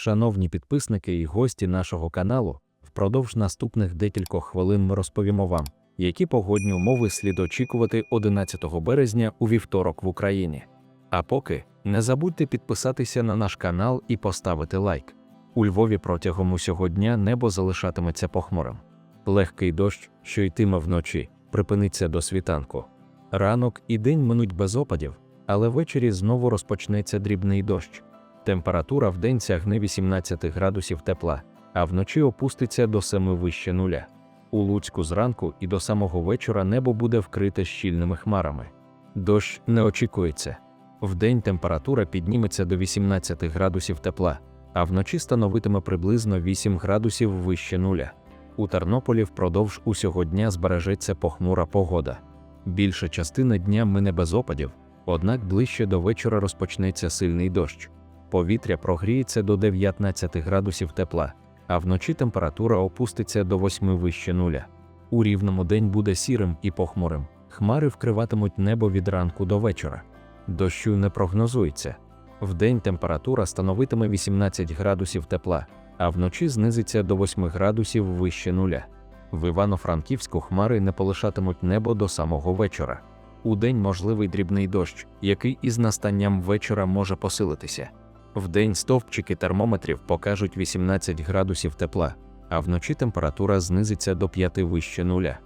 Шановні підписники і гості нашого каналу, впродовж наступних декількох хвилин ми розповімо вам, які погодні умови слід очікувати 11 березня у вівторок в Україні. А поки не забудьте підписатися на наш канал і поставити лайк. У Львові протягом усього дня небо залишатиметься похмурим. Легкий дощ, що йтиме вночі, припиниться до світанку. Ранок і день минуть без опадів, але ввечері знову розпочнеться дрібний дощ. Температура вдень сягне 18 градусів тепла, а вночі опуститься до 7 вище нуля. У Луцьку зранку і до самого вечора небо буде вкрите щільними хмарами. Дощ не очікується. Вдень температура підніметься до 18 градусів тепла, а вночі становитиме приблизно 8 градусів вище нуля. У Тернополі впродовж усього дня збережеться похмура погода. Більша частина дня мине без опадів, однак ближче до вечора розпочнеться сильний дощ. Повітря прогріється до 19 градусів тепла, а вночі температура опуститься до 8 вище нуля. У рівному день буде сірим і похмурим. Хмари вкриватимуть небо від ранку до вечора. Дощу не прогнозується. Вдень температура становитиме 18 градусів тепла, а вночі знизиться до 8 градусів вище нуля. В Івано-Франківську хмари не полишатимуть небо до самого вечора. Удень можливий дрібний дощ, який із настанням вечора може посилитися. Вдень стовпчики термометрів покажуть 18 градусів тепла, а вночі температура знизиться до 5 вище нуля.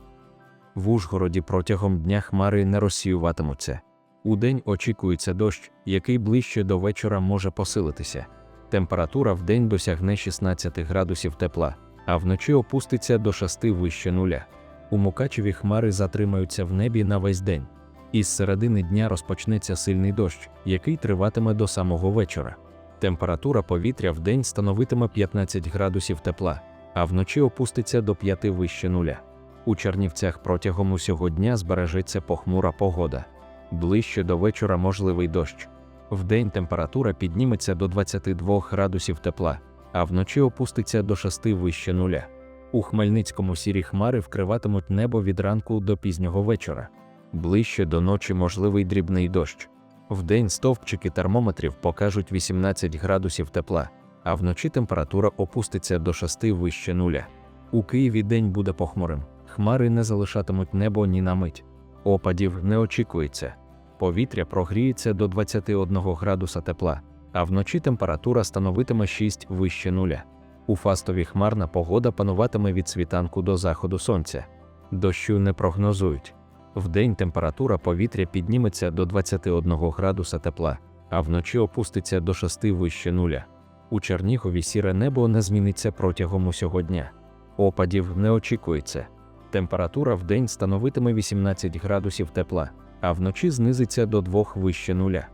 В Ужгороді протягом дня хмари не розсіюватимуться. Удень очікується дощ, який ближче до вечора може посилитися. Температура вдень досягне 16 градусів тепла, а вночі опуститься до 6 вище нуля. У Мукачеві хмари затримаються в небі на весь день. Із середини дня розпочнеться сильний дощ, який триватиме до самого вечора. Температура повітря в день становитиме 15 градусів тепла, а вночі опуститься до 5 вище нуля. У Чернівцях протягом усього дня збережеться похмура погода. Ближче до вечора можливий дощ. Вдень температура підніметься до 22 градусів тепла, а вночі опуститься до 6 вище нуля. У Хмельницькому сірі хмари вкриватимуть небо від ранку до пізнього вечора. Ближче до ночі можливий дрібний дощ. Вдень стовпчики термометрів покажуть 18 градусів тепла, а вночі температура опуститься до 6 вище нуля. У Києві день буде похмурим. Хмари не залишатимуть небо ні на мить. Опадів не очікується. Повітря прогріється до 21 градуса тепла, а вночі температура становитиме 6 вище нуля. У фастові хмарна погода пануватиме від світанку до заходу сонця. Дощу не прогнозують. Вдень температура повітря підніметься до 21 градуса тепла, а вночі опуститься до 6 вище нуля. У Чернігові сіре небо не зміниться протягом усього дня. Опадів не очікується. Температура вдень становитиме 18 градусів тепла, а вночі знизиться до 2 вище нуля.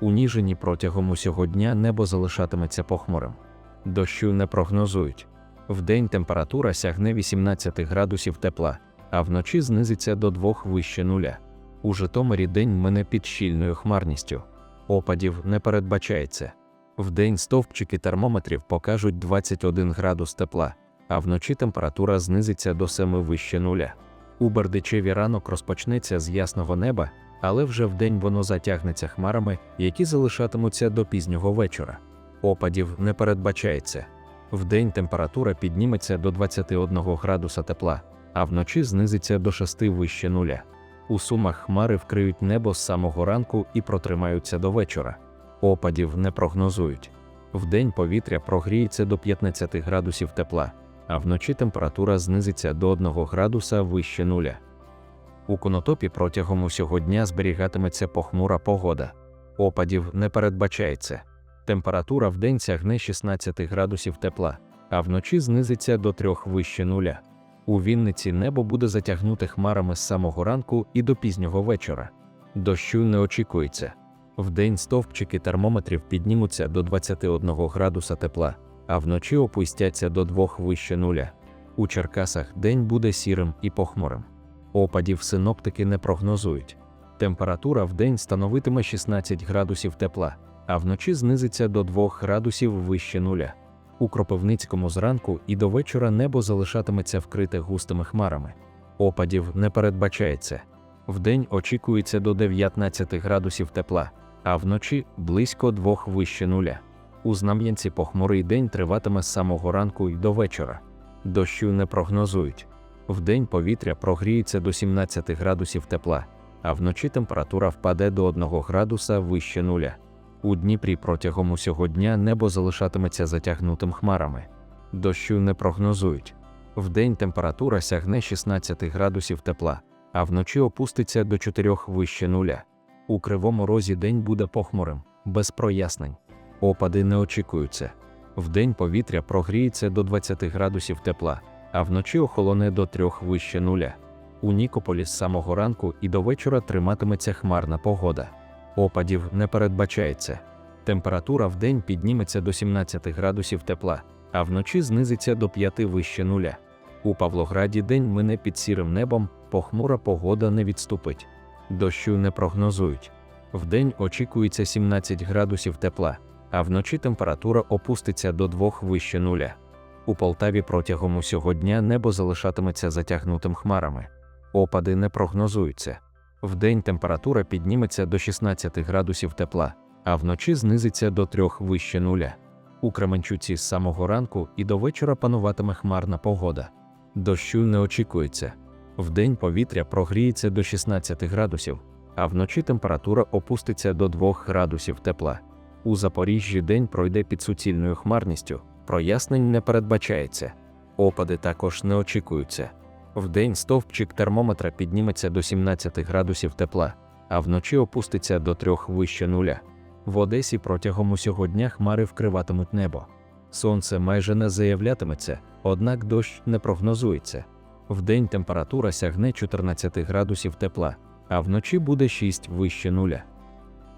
У Ніжині протягом усього дня небо залишатиметься похмурим. Дощу не прогнозують. Вдень температура сягне 18 градусів тепла, а вночі знизиться до 2 вище нуля. У Житомирі день мине під щільною хмарністю. Опадів не передбачається. Вдень стовпчики термометрів покажуть 21 градус тепла, а вночі температура знизиться до 7 вище нуля. У Бердичеві ранок розпочнеться з ясного неба, але вже вдень воно затягнеться хмарами, які залишатимуться до пізнього вечора. Опадів не передбачається. Вдень температура підніметься до 21 градуса тепла, а вночі знизиться до 6 вище нуля. У сумах хмари вкриють небо з самого ранку і протримаються до вечора. Опадів не прогнозують. Вдень повітря прогріється до 15 градусів тепла, а вночі температура знизиться до 1 градуса вище нуля. У конотопі протягом усього дня зберігатиметься похмура погода. Опадів не передбачається. Температура вдень сягне 16 градусів тепла, а вночі знизиться до 3 вище нуля. У Вінниці небо буде затягнуте хмарами з самого ранку і до пізнього вечора. Дощу не очікується. Вдень стовпчики термометрів піднімуться до 21 градуса тепла, а вночі опустяться до 2 вище нуля. У Черкасах день буде сірим і похмурим. Опадів синоптики не прогнозують. Температура вдень становитиме 16 градусів тепла, а вночі знизиться до 2 градусів вище нуля. У Кропивницькому зранку і до вечора небо залишатиметься вкрите густими хмарами. Опадів не передбачається. Вдень очікується до 19 градусів тепла, а вночі близько 2 вище нуля. У Знам'янці похмурий день триватиме з самого ранку й до вечора. Дощу не прогнозують. Вдень повітря прогріється до 17 градусів тепла, а вночі температура впаде до 1 градуса вище нуля. У Дніпрі протягом усього дня небо залишатиметься затягнутим хмарами. Дощу не прогнозують. Вдень температура сягне 16 градусів тепла, а вночі опуститься до 4 вище нуля. У кривому розі день буде похмурим, без прояснень. Опади не очікуються. Вдень повітря прогріється до 20 градусів тепла, а вночі охолоне до 3 вище нуля. У Нікополі з самого ранку і до вечора триматиметься хмарна погода. Опадів не передбачається. Температура вдень підніметься до 17 градусів тепла, а вночі знизиться до 5 вище нуля. У Павлограді день мине під сірим небом, похмура погода не відступить. Дощу не прогнозують. Вдень очікується 17 градусів тепла, а вночі температура опуститься до 2 вище нуля. У Полтаві протягом усього дня небо залишатиметься затягнутим хмарами. Опади не прогнозуються. Вдень температура підніметься до 16 градусів тепла, а вночі знизиться до 3 вище нуля. У Кременчуці з самого ранку і до вечора пануватиме хмарна погода. Дощу не очікується. Вдень повітря прогріється до 16 градусів, а вночі температура опуститься до 2 градусів тепла. У Запоріжжі день пройде під суцільною хмарністю, прояснень не передбачається. Опади також не очікуються. Вдень стовпчик термометра підніметься до 17 градусів тепла, а вночі опуститься до 3 вище нуля. В Одесі протягом усього дня хмари вкриватимуть небо. Сонце майже не заявлятиметься, однак дощ не прогнозується. Вдень температура сягне 14 градусів тепла, а вночі буде 6 вище нуля.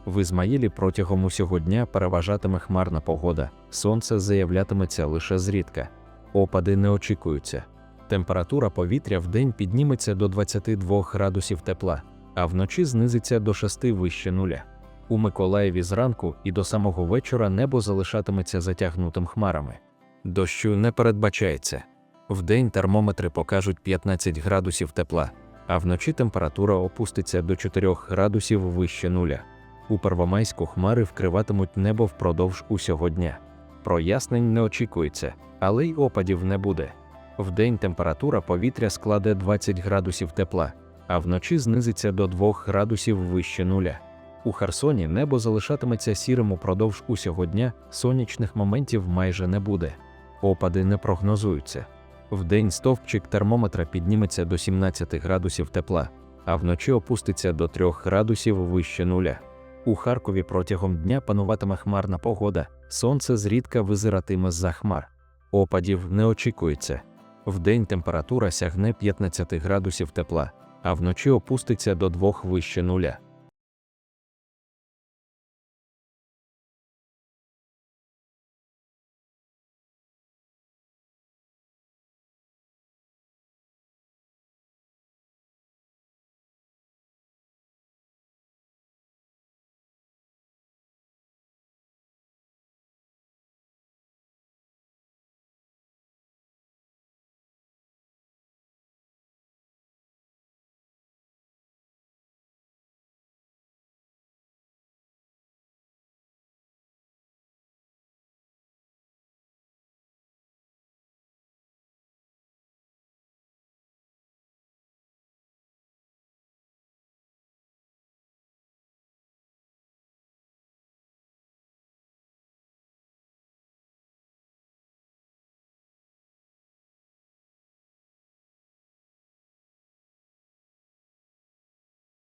В Ізмаїлі протягом усього дня переважатиме хмарна погода, сонце заявлятиметься лише зрідка. Опади не очікуються. Температура повітря вдень підніметься до 22 градусів тепла, а вночі знизиться до 6 вище нуля. У Миколаєві зранку і до самого вечора небо залишатиметься затягнутим хмарами. Дощу не передбачається. Вдень термометри покажуть 15 градусів тепла, а вночі температура опуститься до 4 градусів вище нуля. У Первомайську хмари вкриватимуть небо впродовж усього дня. Прояснень не очікується, але й опадів не буде. Вдень температура повітря складе 20 градусів тепла, а вночі знизиться до 2 градусів вище нуля. У Херсоні небо залишатиметься сірим упродовж усього дня, сонячних моментів майже не буде. Опади не прогнозуються. Вдень стовпчик термометра підніметься до 17 градусів тепла, а вночі опуститься до 3 градусів вище нуля. У Харкові протягом дня пануватиме хмарна погода, сонце зрідка визиратиме з-за хмар. Опадів не очікується. Вдень температура сягне 15 градусів тепла, а вночі опуститься до 2 вище нуля.